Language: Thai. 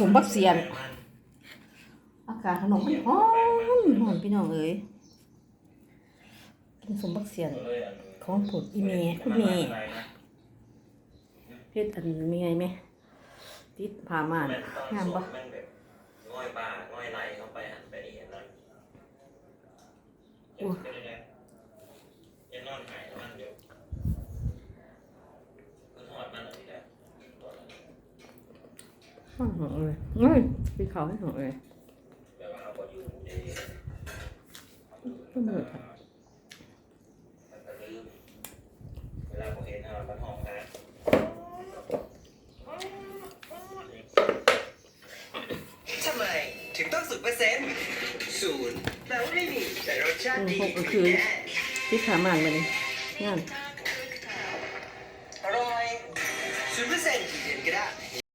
สมบักเสียนอากาศขนมมันหอมหอมพี่น้องเอ้ยกินสมบักเสียนของผุดอีเมคุณเมเพชรอันมีไงไหมติดพามานงามปะง่อยปลาง่อยไหลเข้าไปหันไปนี่เห็นแล้วเห็น หอมเลยเฮ้ยพี่เขาหอมเลยก็มืดนกันเวลาผมเห็นมันหอนะทำไมถึงต้องศูนย์เปอร์เซ็นต์ศูนย์แปลว่าไม่มีแต่รสชาติดีคือที่ขาหมากมาเลยงานอร่อยศูนย์เปอร์เซ็นต์กี่เดือนก็ได้